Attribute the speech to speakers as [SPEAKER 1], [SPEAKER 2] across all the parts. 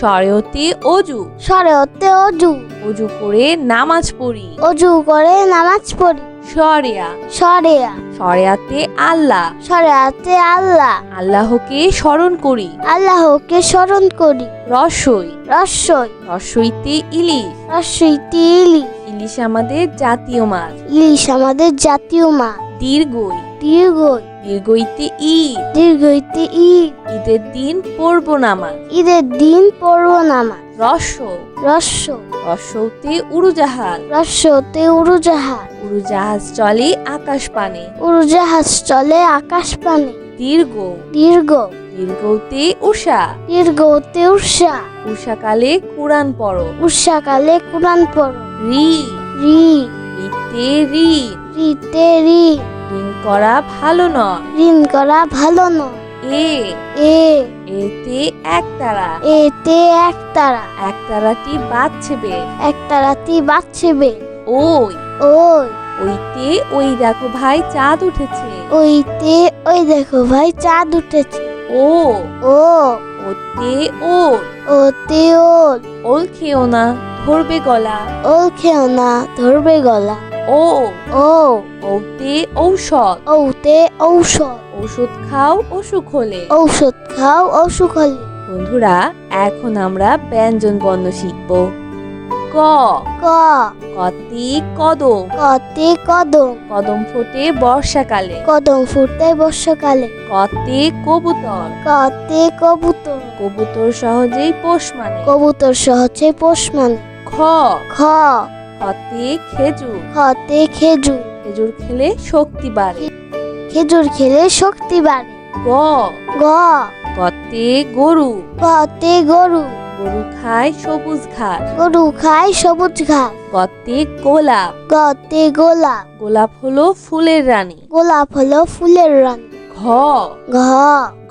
[SPEAKER 1] স্বরেয়তে অজু।
[SPEAKER 2] সরেওতে অজু।
[SPEAKER 1] অজু করে নামাজ পড়ি।
[SPEAKER 2] অজু করে নামাজ পড়ি।
[SPEAKER 1] সরেয়া
[SPEAKER 2] সরেয়া
[SPEAKER 1] সরেয়াতে আল্লাহ।
[SPEAKER 2] সরেয়াতে আল্লাহ।
[SPEAKER 1] আল্লাহকে স্মরণ করি।
[SPEAKER 2] আল্লাহকে স্মরণ করি।
[SPEAKER 1] রসই।
[SPEAKER 2] রস্যই
[SPEAKER 1] রসইতে ইলিশ।
[SPEAKER 2] রস্যইতে ইলিশ।
[SPEAKER 1] ইলিশ আমাদের জাতীয় মাছ।
[SPEAKER 2] ইলিশ আমাদের জাতীয় মাছ।
[SPEAKER 1] দীর্ঘই।
[SPEAKER 2] দীর্ঘই।
[SPEAKER 1] দীর্ঘইতে ঈদ।
[SPEAKER 2] দীর্ঘইতে ঈদ।
[SPEAKER 1] ঈদের দিন পড়ব নামাজ।
[SPEAKER 2] ঈদের দিন পড়ব নামাজ।
[SPEAKER 1] রস
[SPEAKER 2] রস্য
[SPEAKER 1] রসৌতে উড়োজাহাজ।
[SPEAKER 2] রস্যতে উড়োজাহাজ।
[SPEAKER 1] উড়োজাহাজ চলে আকাশ পানে
[SPEAKER 2] উড়োজাহাজ চলে আকাশ পানে
[SPEAKER 1] দীর্ঘ।
[SPEAKER 2] দীর্ঘ।
[SPEAKER 1] দীর্ঘতে উষা।
[SPEAKER 2] দীর্ঘতে উষা।
[SPEAKER 1] উষাকালে কোরআন পড়ো।
[SPEAKER 2] উষাকালে কোরআন পড়ো।
[SPEAKER 1] রি।
[SPEAKER 2] রি।
[SPEAKER 1] রিতে ঋণ
[SPEAKER 2] রিতে রি।
[SPEAKER 1] করা ভালো নয়।
[SPEAKER 2] ঋণ করা ভালো নয়।
[SPEAKER 1] এ
[SPEAKER 2] এ
[SPEAKER 1] এতে একতারা
[SPEAKER 2] এতে একতারা
[SPEAKER 1] একতারাটি বাজছে বেশ
[SPEAKER 2] একতারাতি বাজছে বে
[SPEAKER 1] ওই।
[SPEAKER 2] ওই।
[SPEAKER 1] ওইতে ওই দেখো ভাই চাঁদ উঠেছে।
[SPEAKER 2] ওইতে ওই দেখো ভাই চাঁদ উঠেছে।
[SPEAKER 1] ও।
[SPEAKER 2] ও।
[SPEAKER 1] ওতে ওল।
[SPEAKER 2] ওতে ওল।
[SPEAKER 1] ওল খেও না ধরবে গলা।
[SPEAKER 2] ওল খেও না ধরবে গলা।
[SPEAKER 1] ও
[SPEAKER 2] ও
[SPEAKER 1] ওতে ঔষধ।
[SPEAKER 2] ওতে ঔষধ।
[SPEAKER 1] ওষুধ খাও অসুখ হলে।
[SPEAKER 2] ঔষধ খাও অসুখ হলে।
[SPEAKER 1] বন্ধুরা এখন আমরা ব্যঞ্জন বর্ণ শিখব। ক।
[SPEAKER 2] ক।
[SPEAKER 1] কতি কদম।
[SPEAKER 2] কতে কদম।
[SPEAKER 1] কদম ফোটে বর্ষাকালে।
[SPEAKER 2] কদম ফুটে বর্ষাকালে।
[SPEAKER 1] কতে কবুতর।
[SPEAKER 2] কতে কবুতর।
[SPEAKER 1] কবুতর সহজেই পোষ মানে।
[SPEAKER 2] কবুতর সহজে পোষ মানে।
[SPEAKER 1] খ।
[SPEAKER 2] খ।
[SPEAKER 1] খতে খেজুর।
[SPEAKER 2] খতে খেজুর।
[SPEAKER 1] খেজুর খেলে শক্তি বাড়ে।
[SPEAKER 2] খেজুর খেলে শক্তি বাড়ে।
[SPEAKER 1] গ।
[SPEAKER 2] গ।
[SPEAKER 1] গতে গরু।
[SPEAKER 2] গতে গরু।
[SPEAKER 1] গরু খায় সবুজ ঘাস।
[SPEAKER 2] গরু খায় সবুজ ঘাস।
[SPEAKER 1] গতে গোলাপ।
[SPEAKER 2] গতে গোলাপ।
[SPEAKER 1] গোলাপ হলো ফুলের রানী।
[SPEAKER 2] গোলাপ হলো ফুলের রানী।
[SPEAKER 1] ঘ।
[SPEAKER 2] ঘ।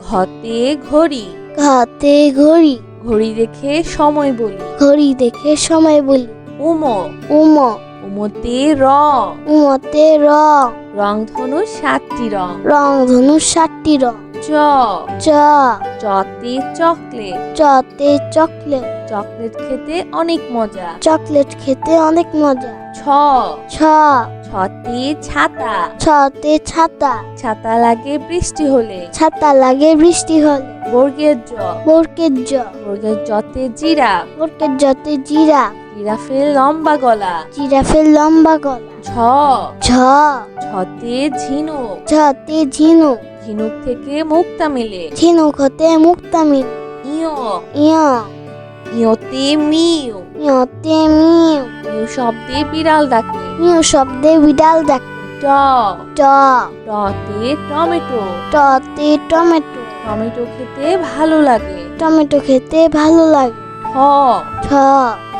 [SPEAKER 1] ঘতে ঘড়ি।
[SPEAKER 2] ঘতে ঘড়ি।
[SPEAKER 1] ঘড়ি দেখে সময় বলি।
[SPEAKER 2] ঘড়ি দেখে সময় বলি।
[SPEAKER 1] উম।
[SPEAKER 2] উম।
[SPEAKER 1] উমতে রং।
[SPEAKER 2] উমতে রং।
[SPEAKER 1] রংধনু সাতটি রং।
[SPEAKER 2] রং ধনু ষাটটি রং।
[SPEAKER 1] চ।
[SPEAKER 2] চ।
[SPEAKER 1] চতে চকলেট।
[SPEAKER 2] চতে চকলেট।
[SPEAKER 1] চকলেট খেতে অনেক মজা।
[SPEAKER 2] চকলেট খেতে অনেক মজা।
[SPEAKER 1] ছ।
[SPEAKER 2] ছ।
[SPEAKER 1] ছতে ছাতা।
[SPEAKER 2] ছতে ছাতা।
[SPEAKER 1] ছাতা লাগে বৃষ্টি হলে।
[SPEAKER 2] ছাতা লাগে বৃষ্টি হলে।
[SPEAKER 1] বর্গের জ।
[SPEAKER 2] বরকের জ।
[SPEAKER 1] বর্গের জতে জিরা
[SPEAKER 2] বরকের জতে জিরা
[SPEAKER 1] জিরাফের লম্বা গলা।
[SPEAKER 2] জিরাফের লম্বা গলা।
[SPEAKER 1] ছ
[SPEAKER 2] ঝ।
[SPEAKER 1] ছতে ঝিনুক।
[SPEAKER 2] ঝতে ঝিনুক।
[SPEAKER 1] ঝিনুক থেকে মুক্তা মেলে।
[SPEAKER 2] ঝিনুক হতে মুক্তা মিল।
[SPEAKER 1] ইয়।
[SPEAKER 2] ইয়।
[SPEAKER 1] ইয়তে মিউ
[SPEAKER 2] ইয়তে মিউ
[SPEAKER 1] মিউ শব্দে বিড়াল ডাকে।
[SPEAKER 2] মিউ শব্দে বিড়াল ডাক।
[SPEAKER 1] ট।
[SPEAKER 2] ট।
[SPEAKER 1] টতে টমেটো।
[SPEAKER 2] টতে টমেটো।
[SPEAKER 1] টমেটো খেতে ভালো লাগে।
[SPEAKER 2] টমেটো খেতে ভালো লাগে।
[SPEAKER 1] ঠ।
[SPEAKER 2] ঠ।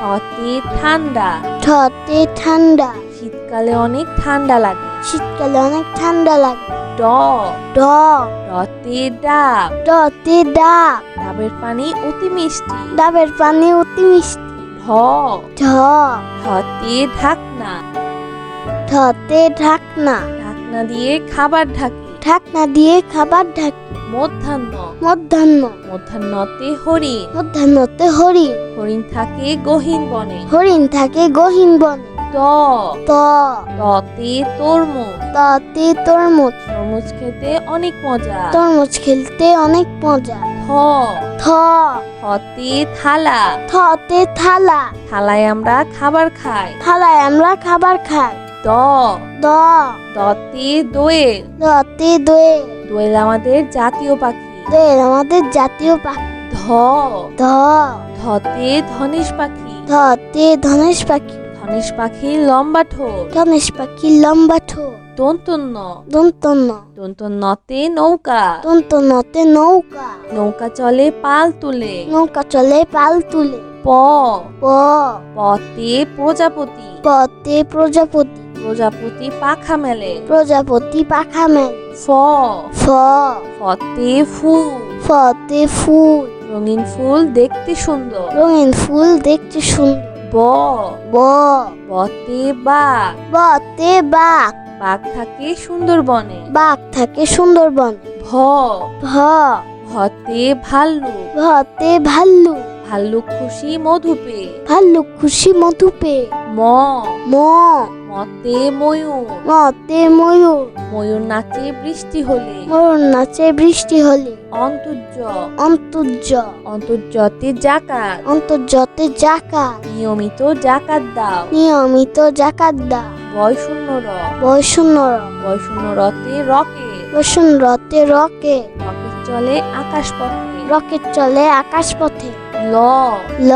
[SPEAKER 1] ঠতে ঠান্ডা।
[SPEAKER 2] ঠতে ঠান্ডা।
[SPEAKER 1] শীতকালে অনেক ঠান্ডা লাগে।
[SPEAKER 2] শীতকালে অনেক ঠান্ডা লাগে।
[SPEAKER 1] ড।
[SPEAKER 2] ড।
[SPEAKER 1] ডতে ডাব।
[SPEAKER 2] ডতে ডাব।
[SPEAKER 1] ডাবের পানি অতি মিষ্টি।
[SPEAKER 2] ডাবের পানি অতি মিষ্টি।
[SPEAKER 1] ঢ।
[SPEAKER 2] ঢ।
[SPEAKER 1] ঢতে ঢাকনা।
[SPEAKER 2] ঢতে ঢাকনা।
[SPEAKER 1] ঢাকনা দিয়ে খাবার ঢাকি।
[SPEAKER 2] ঢাকনা দিয়ে খাবার ঢাকি
[SPEAKER 1] মধ্যাহ্ন।
[SPEAKER 2] মধ্যাহ্ন।
[SPEAKER 1] মধ্যাহ্নতে হরিণ।
[SPEAKER 2] মধ্যাহ্নতে হরিণ।
[SPEAKER 1] হরিণ থাকে গহীন বনে।
[SPEAKER 2] হরিণ থাকে গহীন বনে।
[SPEAKER 1] ত।
[SPEAKER 2] ত।
[SPEAKER 1] ততে তরমুজ।
[SPEAKER 2] ততে তরমুজ।
[SPEAKER 1] তরমুজ খেতে অনেক মজা।
[SPEAKER 2] তরমুজ খেলতে অনেক মজা।
[SPEAKER 1] থ
[SPEAKER 2] থ
[SPEAKER 1] থতে থালা।
[SPEAKER 2] থতে থালা।
[SPEAKER 1] থালায় আমরা খাবার খাই।
[SPEAKER 2] থালায় আমরা খাবার খাই।
[SPEAKER 1] দ।
[SPEAKER 2] দ।
[SPEAKER 1] দতে দোয়েল।
[SPEAKER 2] দতে দোয়ে
[SPEAKER 1] দোয়েল আমাদের জাতীয় পাখি।
[SPEAKER 2] দোয়েল আমাদের জাতীয় পাখি।
[SPEAKER 1] ধ।
[SPEAKER 2] ধ।
[SPEAKER 1] ধতে ধনেশ পাখি।
[SPEAKER 2] ধতে ধনেশ পাখি।
[SPEAKER 1] ধনেশ পাখির লম্বা ঠোঁট।
[SPEAKER 2] ধনেশ পাখি লম্বা ঠোঁট।
[SPEAKER 1] দন্তন্য।
[SPEAKER 2] দন্তন্য।
[SPEAKER 1] দন্তন্যতে নৌকা।
[SPEAKER 2] দন্তন্যতে নৌকা।
[SPEAKER 1] নৌকা চলে পাল তুলে।
[SPEAKER 2] নৌকা চলে পাল তুলে।
[SPEAKER 1] প।
[SPEAKER 2] প।
[SPEAKER 1] পতে প্রজাপতি।
[SPEAKER 2] পতে প্রজাপতি।
[SPEAKER 1] প্রজাপতি পাখা মেলে
[SPEAKER 2] প্রজাপতি পাখা মেল
[SPEAKER 1] ফ।
[SPEAKER 2] ফ।
[SPEAKER 1] ফতে ফুল।
[SPEAKER 2] ফতে ফুল।
[SPEAKER 1] রঙিন ফুল দেখতে সুন্দর।
[SPEAKER 2] রঙিন ফুল দেখতে সুন্দর।
[SPEAKER 1] ব।
[SPEAKER 2] ব।
[SPEAKER 1] বতে বাঘ।
[SPEAKER 2] বতে বাঘ।
[SPEAKER 1] বাঘ থাকে সুন্দরবনে।
[SPEAKER 2] বাঘ থাকে সুন্দরবন।
[SPEAKER 1] ভ।
[SPEAKER 2] ভ।
[SPEAKER 1] ভতে ভাল্লুক।
[SPEAKER 2] ভতে ভাল্লুক।
[SPEAKER 1] ভাল্লুক খুশি মধুপে
[SPEAKER 2] ভাল্লুক খুশি মধু পে।
[SPEAKER 1] ম।
[SPEAKER 2] ম।
[SPEAKER 1] মতে ময়ূর।
[SPEAKER 2] মতে ময়ূর।
[SPEAKER 1] ময়ূর নাচে বৃষ্টি হলে।
[SPEAKER 2] ময়ূর নাচে বৃষ্টি হলে।
[SPEAKER 1] অন্তর্য।
[SPEAKER 2] অন্তর্য।
[SPEAKER 1] অন্তর্যতে জাকাত।
[SPEAKER 2] অন্তর্জতে জাকা
[SPEAKER 1] নিয়মিত জাকাত দাও।
[SPEAKER 2] নিয়মিত জাকাত দা
[SPEAKER 1] বয় শূন্য র।
[SPEAKER 2] বৈষণ্যর
[SPEAKER 1] বয় শূন্য রতে রকে।
[SPEAKER 2] বসুন রতে রকে।
[SPEAKER 1] রকেট চলে আকাশ পথে।
[SPEAKER 2] রকেট চলে আকাশ পথে।
[SPEAKER 1] ল।
[SPEAKER 2] ল।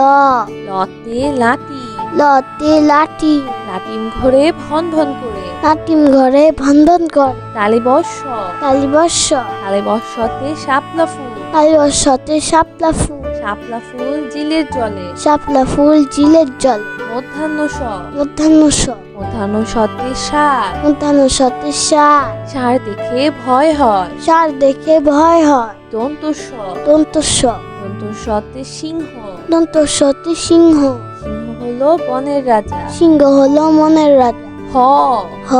[SPEAKER 1] লতে লাটি
[SPEAKER 2] লতে লাঠি।
[SPEAKER 1] লাটিম ঘরে ভন ভন করে।
[SPEAKER 2] লাটিম ঘরে ভন্দন কর।
[SPEAKER 1] তালে বর্ষ। তালে বর্ষতে শাপলা ফুল।
[SPEAKER 2] কালীবর্ষতে শাপলা ফুল।
[SPEAKER 1] শাপলা ফুল জিলের জলে।
[SPEAKER 2] শাপলা ফুল জিলের জল।
[SPEAKER 1] মধ্যাহ্ন স
[SPEAKER 2] মধ্যাহ্ন স
[SPEAKER 1] মধ্যাহ্ন সতে সার।
[SPEAKER 2] মধ্যাহ্ন সতে সার।
[SPEAKER 1] সার দেখে ভয় হয়।
[SPEAKER 2] সার দেখে ভয় হয়।
[SPEAKER 1] দন্ত স
[SPEAKER 2] দন্ত স
[SPEAKER 1] দন্ত সতে সিংহ।
[SPEAKER 2] দন্ত সতে সিংহ।
[SPEAKER 1] সিংহ হলো বনের রাজা।
[SPEAKER 2] সিংহ হলো মনের রাজা।
[SPEAKER 1] হ।
[SPEAKER 2] হ।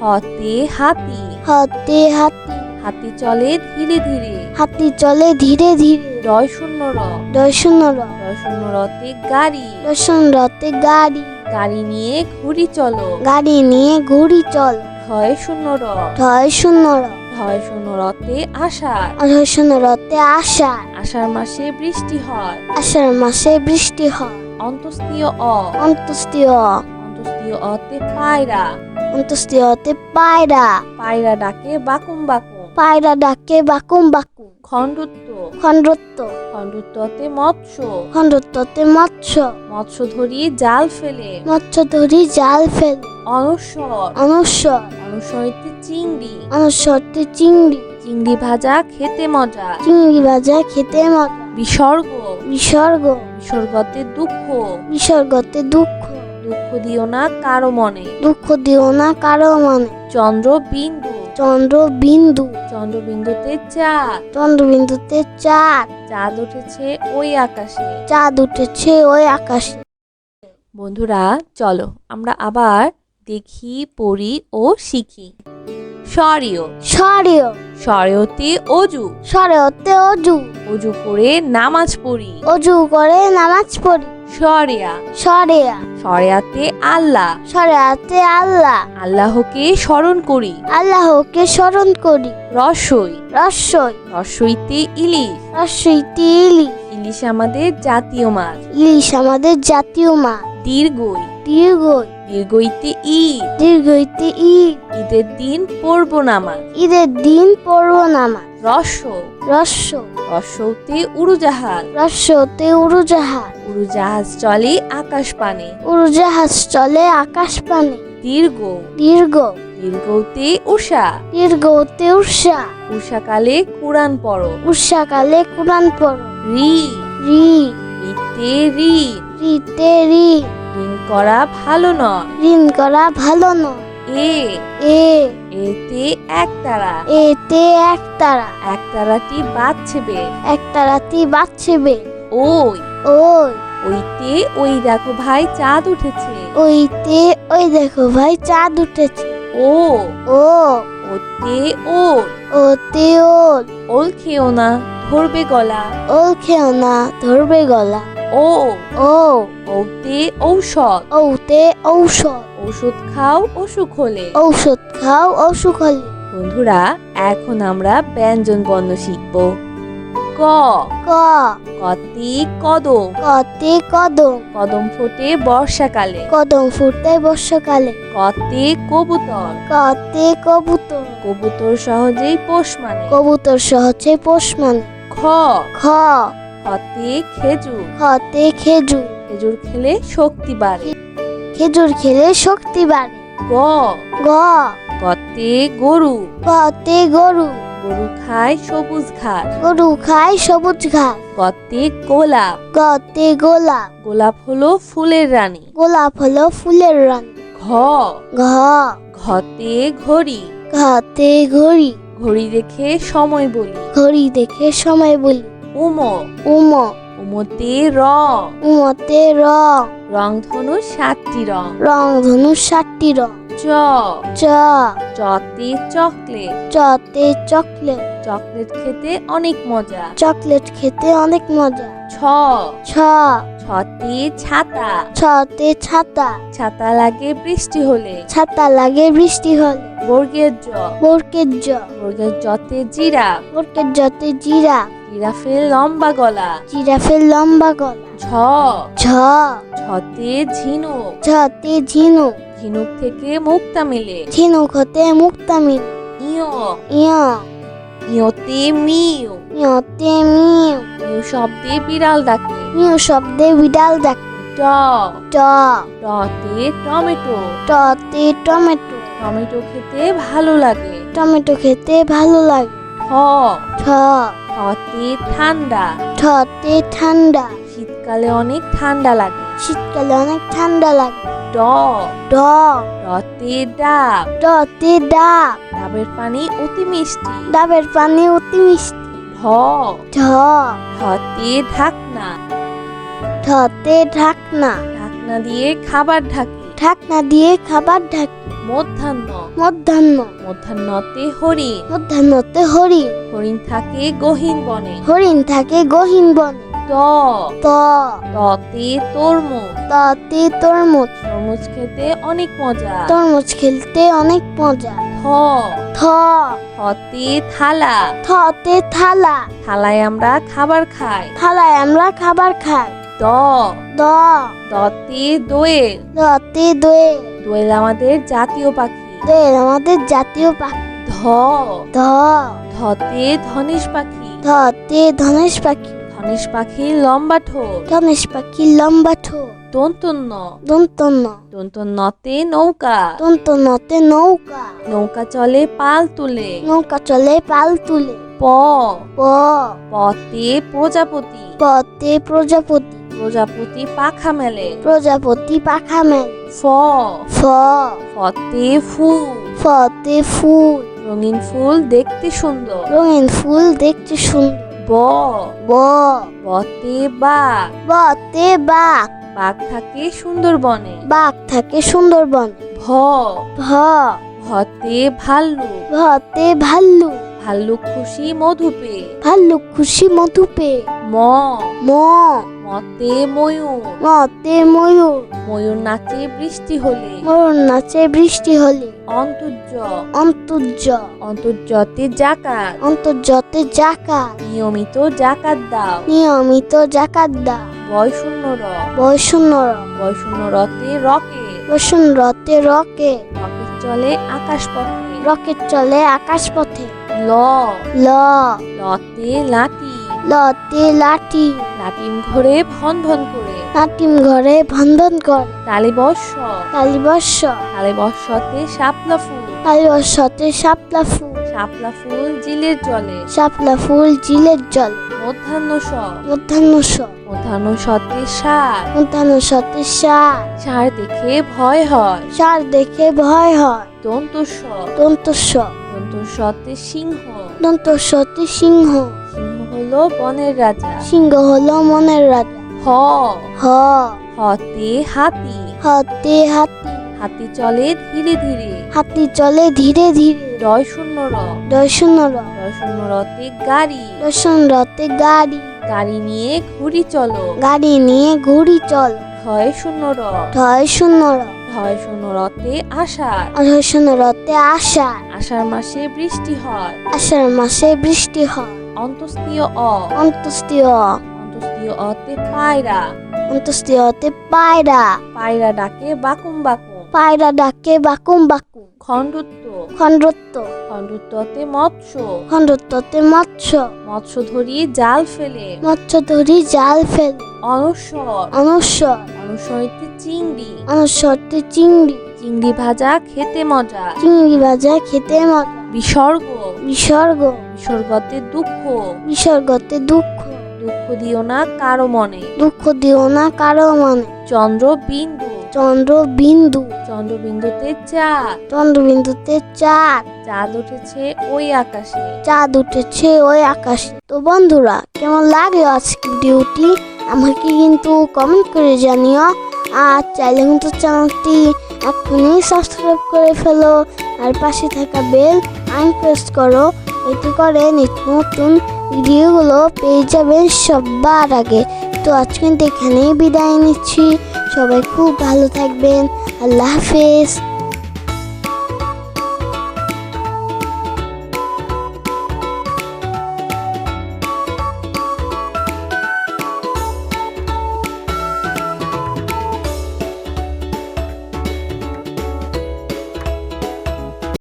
[SPEAKER 1] হতে হাতি।
[SPEAKER 2] হাতে হাতি।
[SPEAKER 1] হাতি চলে ধীরে ধীরে।
[SPEAKER 2] হাতি চলে ধীরে ধীরে।
[SPEAKER 1] রয় শূন্য র।
[SPEAKER 2] দর্শন র।
[SPEAKER 1] রয় শূন্য রতে গাড়ি।
[SPEAKER 2] দর্শন রতে গাড়ি।
[SPEAKER 1] গাড়ি নিয়ে ঘুরি চলো।
[SPEAKER 2] গাড়ি নিয়ে ঘুরি চল।
[SPEAKER 1] ঢয় শূন্য র।
[SPEAKER 2] ঢয় শূন্য র।
[SPEAKER 1] ঢয় শূন্য রতে আষাঢ়।
[SPEAKER 2] রতে আষাঢ়।
[SPEAKER 1] আষাঢ় মাসে বৃষ্টি হয়।
[SPEAKER 2] আষাঢ় মাসে বৃষ্টি হয়।
[SPEAKER 1] অন্তস্তীয় অ।
[SPEAKER 2] অন্তস্তীয়
[SPEAKER 1] অন্তস্তীয় অতে পায়রা।
[SPEAKER 2] অন্তস্তীয়তে পায়রা।
[SPEAKER 1] পায়রা ডাকে বাকুম বাকুম।
[SPEAKER 2] পায়রা ডাকে বাকুম বাকুম।
[SPEAKER 1] খণ্ডত্ব।
[SPEAKER 2] খণ্ডত্ব।
[SPEAKER 1] খণ্ডত্বতে মৎস্য।
[SPEAKER 2] খণ্ডত্বতে মৎস্য।
[SPEAKER 1] মৎস্য ধরি জাল ফেলে।
[SPEAKER 2] মৎস্য ধরি জাল ফেল।
[SPEAKER 1] অনস্বর
[SPEAKER 2] অনস্বর
[SPEAKER 1] অনস্বরিতে চিংড়ি।
[SPEAKER 2] অনস্বরতে চিংড়ি।
[SPEAKER 1] চিংড়ি ভাজা খেতে মজা।
[SPEAKER 2] চিংড়ি ভাজা খেতে মজা।
[SPEAKER 1] বিসর্গ।
[SPEAKER 2] বিসর্গ।
[SPEAKER 1] বিসর্গতে দুঃখ।
[SPEAKER 2] বিসর্গতে দুঃখ।
[SPEAKER 1] দুঃখ দিও না কারও মনে।
[SPEAKER 2] দুঃখ দিও না কারও মনে।
[SPEAKER 1] চন্দ্র বিন্দু
[SPEAKER 2] চন্দ্র বিন্দু
[SPEAKER 1] চন্দ্রবিন্দুতে চাঁদ।
[SPEAKER 2] চন্দ্রবিন্দুতে চাঁদ।
[SPEAKER 1] চাঁদ উঠেছে ওই আকাশে।
[SPEAKER 2] চাঁদ উঠেছে ওই আকাশে।
[SPEAKER 1] বন্ধুরা চলো আমরা আবার দেখি পড়ি ও শিখি। সরিয়
[SPEAKER 2] সরেও
[SPEAKER 1] সরেয়তে অজু।
[SPEAKER 2] সরেওতে অজু।
[SPEAKER 1] অজু করে নামাজ পড়ি।
[SPEAKER 2] অজু করে নামাজ পড়ি।
[SPEAKER 1] সরেয়া
[SPEAKER 2] সরেয়া
[SPEAKER 1] সরেয়াতে আল্লাহ।
[SPEAKER 2] সরেয়াতে আল্লাহ।
[SPEAKER 1] আল্লাহকে স্মরণ করি।
[SPEAKER 2] আল্লাহকে স্মরণ করি।
[SPEAKER 1] রসই।
[SPEAKER 2] রসই।
[SPEAKER 1] রসইতে ইলিশ।
[SPEAKER 2] রসইতে ইলিশ।
[SPEAKER 1] ইলিশ আমাদের জাতীয় মাছ।
[SPEAKER 2] ইলিশ আমাদের জাতীয় মাছ।
[SPEAKER 1] দীর্ঘই।
[SPEAKER 2] দীর্ঘই।
[SPEAKER 1] দীর্ঘইতে ঈদ।
[SPEAKER 2] দীর্ঘইতে ঈদ।
[SPEAKER 1] ঈদের দিন পড়ব নামাজ
[SPEAKER 2] ঈদের দিন পড়ব নামাজ
[SPEAKER 1] রস
[SPEAKER 2] রস্য
[SPEAKER 1] রসৌতে উড়োজাহাজ।
[SPEAKER 2] রস্যতে উড়োজাহাজ।
[SPEAKER 1] উড়োজাহাজ চলে আকাশ পানে
[SPEAKER 2] উড়োজাহাজ চলে আকাশ পানে
[SPEAKER 1] দীর্ঘ।
[SPEAKER 2] দীর্ঘ।
[SPEAKER 1] দীর্ঘতে উষা
[SPEAKER 2] দীর্ঘতে উষা
[SPEAKER 1] উষাকালে কোরআন পড়ো।
[SPEAKER 2] উষাকালে কোরআন পড়।
[SPEAKER 1] রি।
[SPEAKER 2] রি।
[SPEAKER 1] রিতে ঋণ
[SPEAKER 2] রিতে রি।
[SPEAKER 1] করা ভালো নয়।
[SPEAKER 2] ঋণ করা ভালো নয়।
[SPEAKER 1] এ
[SPEAKER 2] এ
[SPEAKER 1] এতে এক তারা।
[SPEAKER 2] এতে এক তারা।
[SPEAKER 1] এক তারাটি বাজছে বে
[SPEAKER 2] এক তারাতি বাচ্চে বে
[SPEAKER 1] ওই।
[SPEAKER 2] ওই।
[SPEAKER 1] ওইতে ওই দেখো ভাই চাঁদ উঠেছে।
[SPEAKER 2] ওইতে ওই দেখো ভাই চাঁদ উঠেছে।
[SPEAKER 1] ও।
[SPEAKER 2] ও।
[SPEAKER 1] ওতে ওল।
[SPEAKER 2] ওতে ওল।
[SPEAKER 1] ওল খেও না ধরবে গলা।
[SPEAKER 2] ওল খেও না ধরবে গলা।
[SPEAKER 1] ও
[SPEAKER 2] ও
[SPEAKER 1] ওতে ঔষধ।
[SPEAKER 2] ওতে ঔষধ।
[SPEAKER 1] ওষুধ খাও অসুখ হলে
[SPEAKER 2] ঔষধ খাও অসুখ হলে
[SPEAKER 1] বন্ধুরা এখন আমরা ব্যঞ্জন বর্ণ শিখব। ক।
[SPEAKER 2] ক।
[SPEAKER 1] কতে কদম।
[SPEAKER 2] কতে কদম।
[SPEAKER 1] কদম ফোটে বর্ষাকালে।
[SPEAKER 2] কদম ফুটে বর্ষাকালে।
[SPEAKER 1] কতে কবুতর।
[SPEAKER 2] কতে কবুতর।
[SPEAKER 1] কবুতর সহজেই পোষ মানে।
[SPEAKER 2] কবুতর সহজে পোষ মানে।
[SPEAKER 1] খ।
[SPEAKER 2] খ।
[SPEAKER 1] খতে খেজুর।
[SPEAKER 2] খতে খেজুর।
[SPEAKER 1] খেজুর খেলে শক্তি বাড়ে।
[SPEAKER 2] খেজুর খেলে শক্তি বাড়ে।
[SPEAKER 1] গ।
[SPEAKER 2] গ।
[SPEAKER 1] গতে গরু।
[SPEAKER 2] গতে গরু।
[SPEAKER 1] গরু খায় সবুজ ঘাস।
[SPEAKER 2] গরু খায় সবুজ ঘাস।
[SPEAKER 1] গতে গোলাপ।
[SPEAKER 2] গতে গোলাপ।
[SPEAKER 1] গোলাপ হলো ফুলের রানী।
[SPEAKER 2] গোলাপ হলো ফুলের রানী।
[SPEAKER 1] ঘ।
[SPEAKER 2] ঘ।
[SPEAKER 1] ঘতে ঘড়ি।
[SPEAKER 2] ঘতে ঘড়ি।
[SPEAKER 1] ঘড়ি দেখে সময় বলি।
[SPEAKER 2] ঘড়ি দেখে সময় বলি।
[SPEAKER 1] উম।
[SPEAKER 2] উম।
[SPEAKER 1] উমতে রং।
[SPEAKER 2] উমতে রং।
[SPEAKER 1] রংধনু সাতটি রং।
[SPEAKER 2] রং ধনু ষাটটি রং।
[SPEAKER 1] চ।
[SPEAKER 2] চ।
[SPEAKER 1] চতে চকলেট।
[SPEAKER 2] চতে চকলেট।
[SPEAKER 1] চকলেট খেতে অনেক মজা।
[SPEAKER 2] চকলেট খেতে অনেক মজা।
[SPEAKER 1] ছ।
[SPEAKER 2] ছ।
[SPEAKER 1] ছতে ছাতা।
[SPEAKER 2] ছতে ছাতা।
[SPEAKER 1] ছাতা লাগে বৃষ্টি হলে।
[SPEAKER 2] ছাতা লাগে বৃষ্টি হলে।
[SPEAKER 1] বর্গের জ।
[SPEAKER 2] বরকের জ।
[SPEAKER 1] বর্গের জতে জিরা।
[SPEAKER 2] বরকের জতে জিরা।
[SPEAKER 1] জিরাফের লম্বা গলা।
[SPEAKER 2] জিরাফের লম্বা গলা।
[SPEAKER 1] ঝ।
[SPEAKER 2] ঝ।
[SPEAKER 1] ছতে ঝিনুক।
[SPEAKER 2] ঝতে ঝিনুক।
[SPEAKER 1] ঝিনুক থেকে মুক্তা মেলে।
[SPEAKER 2] ঝিনুক হতে মুক্তামিন
[SPEAKER 1] ইয়।
[SPEAKER 2] ইয়।
[SPEAKER 1] ইয়তে মিউ।
[SPEAKER 2] ইয়তে মিউ।
[SPEAKER 1] মিউ শব্দে বিড়াল ডাকে।
[SPEAKER 2] মিউ শব্দে বিড়াল ডাকে।
[SPEAKER 1] ট।
[SPEAKER 2] ট।
[SPEAKER 1] টতে টমেটো।
[SPEAKER 2] টতে টমেটো।
[SPEAKER 1] টমেটো খেতে ভালো লাগে।
[SPEAKER 2] টমেটো খেতে ভালো লাগে।
[SPEAKER 1] ঠ।
[SPEAKER 2] ঠ।
[SPEAKER 1] ঠতে ঠান্ডা।
[SPEAKER 2] ঠতে ঠান্ডা।
[SPEAKER 1] শীতকালে অনেক ঠান্ডা লাগে।
[SPEAKER 2] শীতকালে অনেক ঠান্ডা লাগে।
[SPEAKER 1] ড।
[SPEAKER 2] ড।
[SPEAKER 1] ডতে ডাব।
[SPEAKER 2] ডতে ডাব।
[SPEAKER 1] ডাবের পানি অতি মিষ্টি।
[SPEAKER 2] ডাবের পানি অতি মিষ্টি।
[SPEAKER 1] ঢ
[SPEAKER 2] ঢ
[SPEAKER 1] ঢতে ঢাকনা।
[SPEAKER 2] ঢতে ঢাকনা।
[SPEAKER 1] ঢাকনা দিয়ে খাবার ঢাকি।
[SPEAKER 2] ঢাকনা দিয়ে খাবার ঢাকি।
[SPEAKER 1] মধ্যাহ্ন।
[SPEAKER 2] মধ্যাহ্ন।
[SPEAKER 1] মধ্যাহ্নতে হরিণ।
[SPEAKER 2] মধ্যাহ্নতে হরিণ।
[SPEAKER 1] হরিণ থাকে গহীন বনে।
[SPEAKER 2] হরিণ থাকে গহীন বনে।
[SPEAKER 1] ত।
[SPEAKER 2] ত।
[SPEAKER 1] ততে তরমুজ।
[SPEAKER 2] ততে তরমুজ।
[SPEAKER 1] তরমুজ খেতে অনেক মজা।
[SPEAKER 2] তরমুজ খেলতে অনেক মজা।
[SPEAKER 1] থ।
[SPEAKER 2] থ।
[SPEAKER 1] থতে থালা।
[SPEAKER 2] থতে থালা।
[SPEAKER 1] থালায় আমরা খাবার খাই।
[SPEAKER 2] থালায় আমরা খাবার খাই।
[SPEAKER 1] দ।
[SPEAKER 2] দ।
[SPEAKER 1] দতে দোয়েল।
[SPEAKER 2] দতে দোয়ে
[SPEAKER 1] দোয়েল আমাদের জাতীয় পাখি।
[SPEAKER 2] দোয়েল আমাদের জাতীয় পাখি।
[SPEAKER 1] ধ।
[SPEAKER 2] ধ।
[SPEAKER 1] ধতে ধনেশ পাখি।
[SPEAKER 2] ধতে ধনেশ পাখি।
[SPEAKER 1] ধনেশ পাখি লম্বা ঠোঁট।
[SPEAKER 2] ধনেশ পাখি লম্বা ঠোঁট।
[SPEAKER 1] দন্তন্য।
[SPEAKER 2] দন্তন্য।
[SPEAKER 1] দন্তন্নতে নৌকা।
[SPEAKER 2] দন্তন্নতে নৌকা।
[SPEAKER 1] নৌকা চলে পাল তুলে।
[SPEAKER 2] নৌকা চলে পাল তুলে।
[SPEAKER 1] প।
[SPEAKER 2] প।
[SPEAKER 1] পতে প্রজাপতি।
[SPEAKER 2] পতে প্রজাপতি।
[SPEAKER 1] প্রজাপতি পাখা মেলে।
[SPEAKER 2] প্রজাপতি পাখা মেলে।
[SPEAKER 1] ফ।
[SPEAKER 2] ফ।
[SPEAKER 1] ফতে ফুল।
[SPEAKER 2] ফতে ফুল।
[SPEAKER 1] রঙিন ফুল দেখতে সুন্দর।
[SPEAKER 2] রঙিন ফুল দেখতে সুন্দর।
[SPEAKER 1] ব।
[SPEAKER 2] ব।
[SPEAKER 1] বতে বাঘ।
[SPEAKER 2] বতে বাঘ।
[SPEAKER 1] বাঘ থাকে সুন্দরবনে।
[SPEAKER 2] বাঘ থাকে সুন্দরবন।
[SPEAKER 1] ভ।
[SPEAKER 2] ভ।
[SPEAKER 1] ভতে ভাল্লুক।
[SPEAKER 2] ভতে ভাল্লুক।
[SPEAKER 1] ভাল্লুক খুশি মধু পেয়ে
[SPEAKER 2] ভাল্লুক খুশি মধু পেয়ে
[SPEAKER 1] ম।
[SPEAKER 2] ম।
[SPEAKER 1] মতে ময়ূর।
[SPEAKER 2] মতে ময়ূর।
[SPEAKER 1] ময়ূর নাচে বৃষ্টি হলে।
[SPEAKER 2] ময়ূর নাচে বৃষ্টি হলে।
[SPEAKER 1] অন্তর্য
[SPEAKER 2] অন্তর্য
[SPEAKER 1] অন্তর্জতে জাকাত।
[SPEAKER 2] অন্তর্জতে জাকাত।
[SPEAKER 1] নিয়মিত জাকাত দাও।
[SPEAKER 2] নিয়মিত জাকাত দা
[SPEAKER 1] বয় শূন্য র।
[SPEAKER 2] বৈষণ্য
[SPEAKER 1] বয় শূন্য রতে রকে।
[SPEAKER 2] রসুন রতে রকে।
[SPEAKER 1] রকেট চলে আকাশ পথে
[SPEAKER 2] রকেট চলে আকাশ পথে
[SPEAKER 1] ল।
[SPEAKER 2] ল।
[SPEAKER 1] লতে লাঠি।
[SPEAKER 2] লতে লাঠি।
[SPEAKER 1] লাটিম ঘরে ভন ভন করে।
[SPEAKER 2] লাটিম ঘরে বন্ধন করে।
[SPEAKER 1] তালে বর্ষ।
[SPEAKER 2] কালীবর্ষ
[SPEAKER 1] তালে বর্ষতে শাপলা ফুল।
[SPEAKER 2] কালীবর্ষতে শাপলা ফুল।
[SPEAKER 1] শাপলা ফুল জিলের জলে।
[SPEAKER 2] শাপলা ফুল জিলের জল।
[SPEAKER 1] মধ্যাহ্ন স
[SPEAKER 2] মধ্যাহ্ন স
[SPEAKER 1] মধ্যাহ্ন সতে সার।
[SPEAKER 2] মধ্যাহ্ন সতে সার।
[SPEAKER 1] সার দেখে ভয় হয়।
[SPEAKER 2] সার দেখে ভয় হয়।
[SPEAKER 1] দন্ত স
[SPEAKER 2] দন্ত স
[SPEAKER 1] দন্ত সতে সিংহ।
[SPEAKER 2] দন্ত সতে সিংহ।
[SPEAKER 1] হলো বনের রাজা।
[SPEAKER 2] সিংহ হলো মনের রাজা।
[SPEAKER 1] হ।
[SPEAKER 2] হ।
[SPEAKER 1] হতে হাতি।
[SPEAKER 2] হাতে হাতি।
[SPEAKER 1] হাতি চলে ধীরে ধীরে।
[SPEAKER 2] হাতি চলে ধীরে ধীরে।
[SPEAKER 1] রয় শূন্য র।
[SPEAKER 2] দর্শন র।
[SPEAKER 1] রয় শূন্য রতে গাড়ি।
[SPEAKER 2] দর্শন রতে গাড়ি।
[SPEAKER 1] গাড়ি নিয়ে ঘুরি চলো।
[SPEAKER 2] গাড়ি নিয়ে ঘুড়ি চল।
[SPEAKER 1] ঢয় শূন্য র।
[SPEAKER 2] ঢয় শূন্য র।
[SPEAKER 1] ঢয় শূন্য রতে আষাঢ়।
[SPEAKER 2] দর্শন রতে আষাঢ়।
[SPEAKER 1] আষাঢ় মাসে বৃষ্টি হয়।
[SPEAKER 2] আষাঢ় মাসে বৃষ্টি হয়।
[SPEAKER 1] অন্তস্তীয় অ
[SPEAKER 2] অন্তস্তীয়
[SPEAKER 1] অন্তস্তীয় অতে পায়রা
[SPEAKER 2] অন্তস্তীয়তে পায়রা
[SPEAKER 1] পায়রা ডাকে বাকুম বাকুম
[SPEAKER 2] পায়রা ডাকে বাকুম বাকুম
[SPEAKER 1] খণ্ডত্ব
[SPEAKER 2] খণ্ডত্ব
[SPEAKER 1] খণ্ডত্বতে মৎস্য
[SPEAKER 2] খণ্ডত্বতে মৎস্য
[SPEAKER 1] মৎস্য ধরি জাল ফেলে
[SPEAKER 2] মৎস্য ধরি জাল ফেল
[SPEAKER 1] অনস্বর
[SPEAKER 2] অনস্বর
[SPEAKER 1] অনুসরিতে চিংড়ি
[SPEAKER 2] অনস্বরতে চিংড়ি
[SPEAKER 1] চিংড়ি ভাজা খেতে মজা
[SPEAKER 2] চিংড়ি ভাজা খেতে মজা
[SPEAKER 1] বিসর্গ
[SPEAKER 2] বিসর্গ
[SPEAKER 1] বিসর্গতে দুঃখ।
[SPEAKER 2] বিসর্গতে দুঃখ।
[SPEAKER 1] দুঃখ দিও না কারও মনে।
[SPEAKER 2] দুঃখ দিও না কারও মনে।
[SPEAKER 1] চন্দ্র বিন্দু
[SPEAKER 2] চন্দ্র বিন্দু
[SPEAKER 1] চন্দ্রবিন্দুতে চাঁদ।
[SPEAKER 2] চন্দ্রবিন্দুতে চাঁদ।
[SPEAKER 1] চাঁদ উঠেছে ওই আকাশে।
[SPEAKER 2] চাঁদ উঠেছে ওই আকাশে। তো বন্ধুরা কেমন লাগে আজকে ভিডিওটি? আমাকে কিন্তু কমেন্ট করে জানিও। আর চাইলে কিন্তু চ্যানেলটি এখনই সাবস্ক্রাইব করে ফেলো আর পাশে থাকা বেল আইন প্রেস করো। এটি করে নতুন ভিডিওগুলো পেয়ে যাবেন সবার আগে। তো আজকে এখানেই বিদায় নিচ্ছি। সবাই খুব ভালো থাকবেন। আল্লাহ হাফেজ।